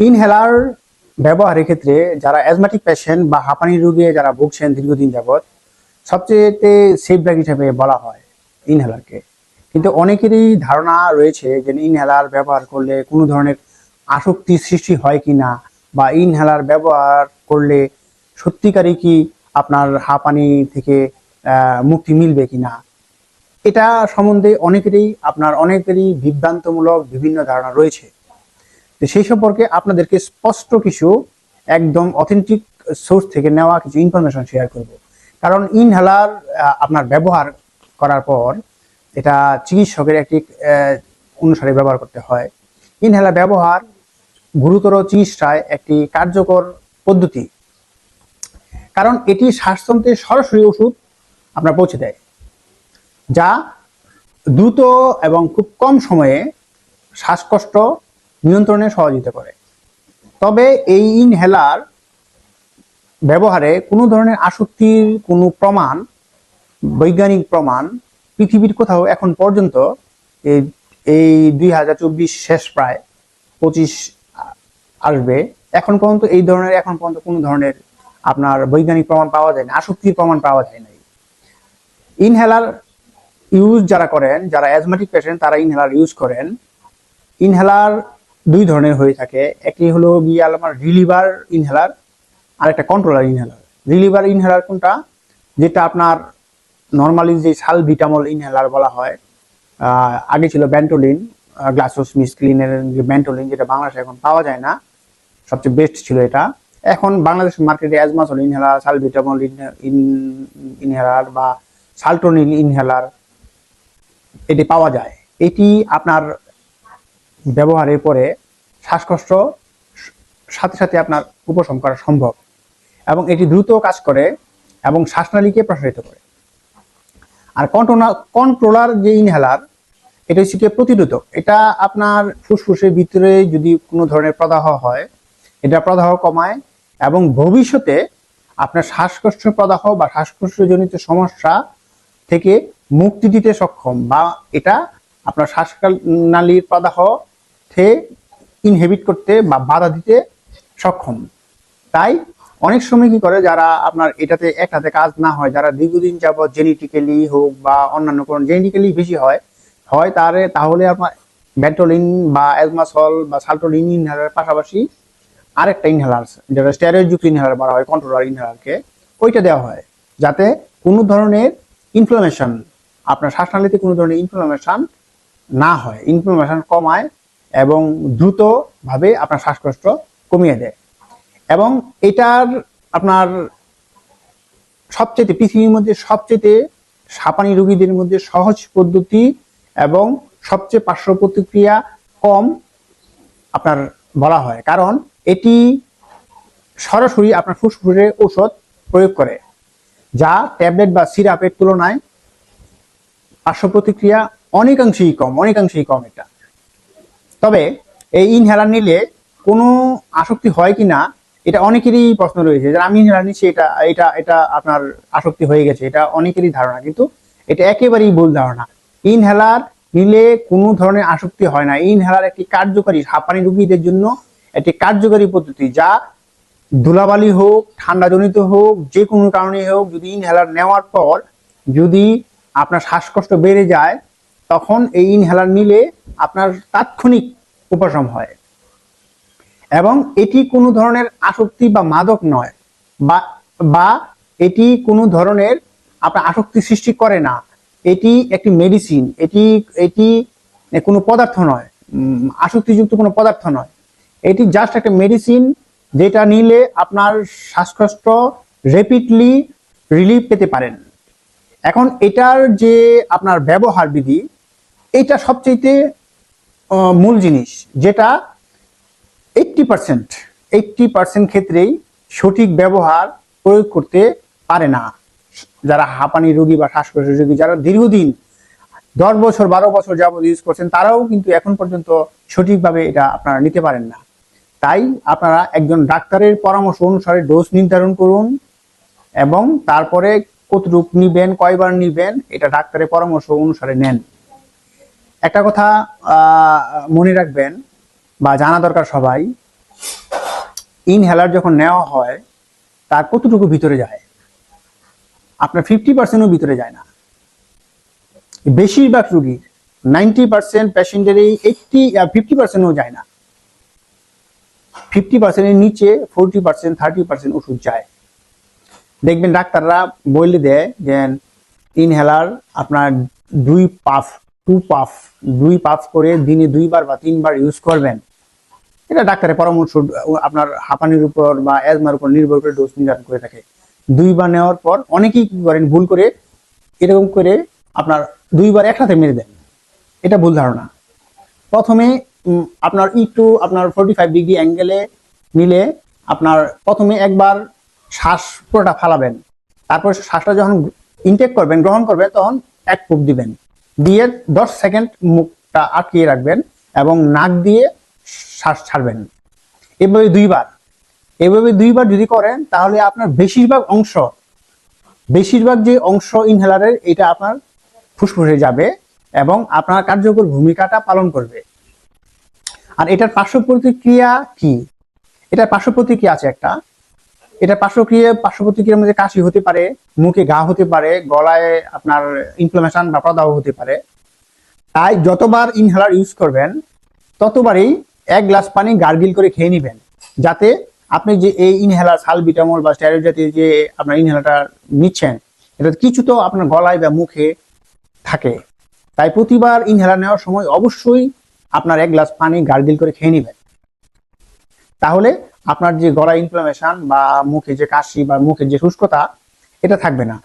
Inhaler ব্যবহারের ক্ষেত্রে যারা অ্যাজমাটিক পেশেন্ট বা হাঁপানি রোগে যারা ভুগছেন দীর্ঘদিন যাবৎ সবচেয়ে সেফ ব্যাগ হিসেবে বলা হয় ইনহেলারকে। কিন্তু অনেকেরই ধারণা রয়েছে যে ইনহেলার ব্যবহার করলে কোনো ধরনের আসক্তি সৃষ্টি হয় কি না, বা ইনহেলার ব্যবহার করলে সত্যিকারই কি আপনার হাঁপানি থেকে মুক্তি মিলবে কি না? এটা সম্বন্ধে অনেকেরই, আপনার অনেকেরই বিভ্রান্তমূলক বিভিন্ন ধারণা রয়েছে। তো সেই সম্পর্কে আপনাদেরকে স্পষ্ট কিছু একদম অথেন্টিক সোর্স থেকে নেওয়া কিছু ইনফরমেশন শেয়ার করব। কারণ ইনহেলার আপনার ব্যবহার করার পর এটা চিকিৎসকের একটি অনুসারে ব্যবহার করতে হয়। ইনহেলার ব্যবহার গুরুতর চিকিৎসায় একটি কার্যকর পদ্ধতি। কারণ এটি শ্বাসতন্ত্রে সরাসরি ওষুধ আপনার পৌঁছে দেয়, যা দ্রুত এবং খুব কম সময়ে শ্বাসকষ্ট নিয়ন্ত্রণে সহযোগিতা করে তবে এই ইনহেলার ব্যবহারে কোনো ধরনের আসক্তির কোনো প্রমাণ, বৈজ্ঞানিক প্রমাণ পৃথিবীর কোথাও এখন পর্যন্ত এই এই দুই হাজার চব্বিশ শেষ প্রায় পঁচিশ আসবে। এখন পর্যন্ত এই ধরনের, এখন পর্যন্ত কোনো ধরনের আপনার বৈজ্ঞানিক প্রমাণ পাওয়া যায় না আসক্তির প্রমাণ পাওয়া যায় না ইনহেলার ইউজ যারা করেন, যারা অ্যাজমেটিক পেশেন্ট তারা ইনহেলার ইউজ করেন। ইনহেলার দুই ধরনের হয়ে থাকে। একটি হলো গিয়ে আমার রিলিভার ইনহেলার আর একটা কন্ট্রোলার ইনহেলার রিলিভার ইনহেলার কোনটা? যেটা আপনার নর্মালি যে সাল ভিটামল ইনহেলার বলা হয় আগে ছিল ব্যান্টোলিন গ্লাসোস মিসক্লিনের যে ব্যান্টোলিন, যেটা বাংলাদেশে এখন পাওয়া যায় না, সবচেয়ে বেস্ট ছিল এটা। এখন বাংলাদেশ মার্কেটে অ্যাজমাসল ইনহেলার সালভিটামল ইনহেলার বা সালটোনিল ইনহেলার এটি পাওয়া যায়। এটি আপনার ব্যবহারের পরে শ্বাসকষ্ট সাথে সাথে আপনার উপশম করা সম্ভব এবং এটি দ্রুত কাজ করে এবং শ্বাসনালীকে প্রসারিত করে। আর কন্ট্রোলার কন্ট্রোলার যে ইনহেলার, এটা হচ্ছে প্রতিরোধক। এটা আপনার ফুসফুসের ভিতরে যদি কোনো ধরনের প্রদাহ হয়, এটা প্রদাহ কমায় এবং ভবিষ্যতে আপনার শ্বাসকষ্ট প্রদাহ বা শ্বাসকষ্টজনিত সমস্যা থেকে মুক্তি দিতে সক্ষম বা এটা আপনার শ্বাসনালীর প্রদাহ থেকে ইনহেবিট করতে বা বাধা দিতে সক্ষম। তাই অনেক সময় কি করে, যারা আপনার এটাতে একটাতে কাজ না হয়, যারা দীর্ঘদিন যাবত জেনেটিক্যালি হোক বা অন্যান্য কোনো জেনেটিক্যালি বেশি হয় হয় তারে, তাহলে আপনার ব্যান্টোলিন বা অ্যাজমাসল বা সালটোলিন ইনহেলারের পাশাপাশি আরেকটা ইনহেলার যেটা স্টেরয়েড ইনহেলার বলা হয় কন্ট্রোলার ইনহেলারকে ওইটা দেওয়া হয়। যাতে কোনো ধরনের ইনফ্লামেশন আপনার শ্বাসনালীতে কোনো ধরনের ইনফ্লামেশন না হয়। ইনফ্লামেশন কমায় এবং দ্রুতভাবে আপনার শ্বাসকষ্ট কমিয়ে দেয়। এবং এটার আপনার সবচেয়ে পৃথিবীর মধ্যে সবচেয়ে সাপানি রোগীদের মধ্যে সহজ পদ্ধতি এবং সবচেয়ে পার্শ্ব প্রতিক্রিয়া কম আপনার বলা হয়। কারণ এটি সরাসরি আপনার ফুসফুসে ঔষধ প্রয়োগ করে, যা ট্যাবলেট বা সিরাপের তুলনায় পার্শ্ব প্রতিক্রিয়া অনেকাংশেই কম অনেকাংশেই কম এটা। তবে এই ইনহেলার নিলে কোনো আসক্তি হয় কি না এটা অনেকেরই প্রশ্ন রয়েছে। যে আমি ইনহেলার নিচ্ছি, এটা এটা এটা আপনার আসক্তি হয়ে গেছে, এটা অনেকেরই ধারণা। কিন্তু এটা একেবারেই ভুল ধারণা। ইনহেলার নিলে কোনো ধরনের আসক্তি হয় না। ইনহেলার একটি কার্যকারী হাঁপানি রোগীদের জন্য একটি কার্যকারী পদ্ধতি, যা ধুলাবালি হোক, ঠান্ডাজনিত হোক, যে কোনো কারণে হোক, যদি ইনহেলার নেওয়ার পর যদি আপনার শ্বাসকষ্ট বেড়ে যায় তখন এই ইনহেলার নিলে আপনার তাৎক্ষণিক উপশম হয়। এবং এটি কোনো ধরনের আসক্তি বা মাদক নয় বা বা এটি কোনো ধরনের আপনার আসক্তি সৃষ্টি করে না। এটি একটি মেডিসিন এটি এটি কোনো পদার্থ নয় আসক্তিযুক্ত কোনো পদার্থ নয়। এটি জাস্ট একটা মেডিসিন যেটা নিলে আপনার শ্বাসকষ্ট রেপিডলি রিলিফ পেতে পারেন। এখন এটার যে আপনার ব্যবহার বিধি এটা সবচেয়ে মূল জিনিস, যেটা এইটটি পার্সেন্ট এইটটি পার্সেন্ট ক্ষেত্রেই সঠিক ব্যবহার প্রয়োগ করতে পারে না। যারা হাঁপানি রোগী বা শ্বাসকষ্ট রোগী, যারা দীর্ঘদিন, দশ বছর, বারো বছর যাবত ইউজ করছেন, তারাও কিন্তু এখন পর্যন্ত সঠিকভাবে এটা আপনারা নিতে পারেন না। তাই আপনারা একজন ডাক্তারের পরামর্শ অনুসারে ডোজ নির্ধারণ করুন এবং তারপরে কতটুক নিবেন, কয়বার নিবেন, এটা ডাক্তারের পরামর্শ অনুসারে নেন। একটা কথা মনে রাখবেন বা জানা দরকার সবাই ইনহেলার যখন নেওয়া হয়, তার কতটুকু ভিতরে যায়? আপনার ফিফটি পার্সেন্টও ভিতরে যায় না। বেশিরভাগ রুগীর নাইনটি পার্সেন্ট পেশেন্টেরই এইটটি ফিফটি পার্সেন্টও যায় না। ফিফটি পার্সেন্টের নিচে ফোরটি পার্সেন্ট থার্টি পার্সেন্ট ওষুধ যায়। দেখবেন ডাক্তাররা বলে দেয় যে ইনহেলার আপনার দুই পাফ টু পাফ দুই পাফ করে দিনে দুইবার বা তিনবার ইউজ করবেন। এটা ডাক্তারের পরামর্শ, আপনার হাঁপানির উপর বা অ্যাজমার উপর নির্ভর করে ডোজ নির্ধারণ করে থাকে। দুইবার নেওয়ার পর অনেকেই কি করেন, ভুল করে এরকম করে আপনার দুইবার একসাথে মেরে দেন। এটা ভুল ধারণা। প্রথমে আপনার একটু আপনার ফোর্টি ফাইভ ডিগ্রি অ্যাঙ্গেলে নিলে আপনার প্রথমে একবার শ্বাস পুরোটা ফালাবেন। তারপর শ্বাসটা যখন ইনটেক করবেন, গ্রহণ করবেন, তখন এক ফুক দিবেন। দিয়ে দশ সেকেন্ড মুখটা আটকিয়ে রাখবেন এবং নাক দিয়ে শ্বাস ছাড়বেন এভাবে দুইবার। এভাবে দুইবার যদি করেন, তাহলে আপনার বেশিরভাগ অংশ, বেশিরভাগ যে অংশ ইনহেলারের এটা আপনার ফুসফুসে যাবে এবং আপনার কার্যকর ভূমিকাটা পালন করবে। আর এটার পার্শ্ব প্রতিক্রিয়া কি? এটার পার্শ্ব প্রতিক্রিয়া আছে একটা। এটা পার্শ্বক্রিয়া পার্শ্ব প্রতিক্রিয়ার মধ্যে কাশি হতে পারে, মুখে ঘা হতে পারে, গলায় আপনার ইনফ্লামেশন বা প্রদাহ হতে পারে। তাই যতবার ইনহেলার ইউজ করবেন, ততবারই এক গ্লাস পানি গার্গিল করে খেয়ে নেবেন, যাতে আপনি যে এই ইনহেলার সালবিটামল বা স্টেরয়েড জাতীয় যে আপনার ইনহেলারটা নিচ্ছেন, এটা কিছু তো আপনার গলায় বা মুখে থাকে। তাই প্রতিবার ইনহেলার নেওয়ার সময় অবশ্যই আপনার এক গ্লাস পানি গার্গিল করে খেয়ে নেবেন। তাহলে আপনার যে গলা ইনফ্লামেশন বা মুখে যে কাশি বা মুখে যে শুষ্কতা, এটা থাকবে না।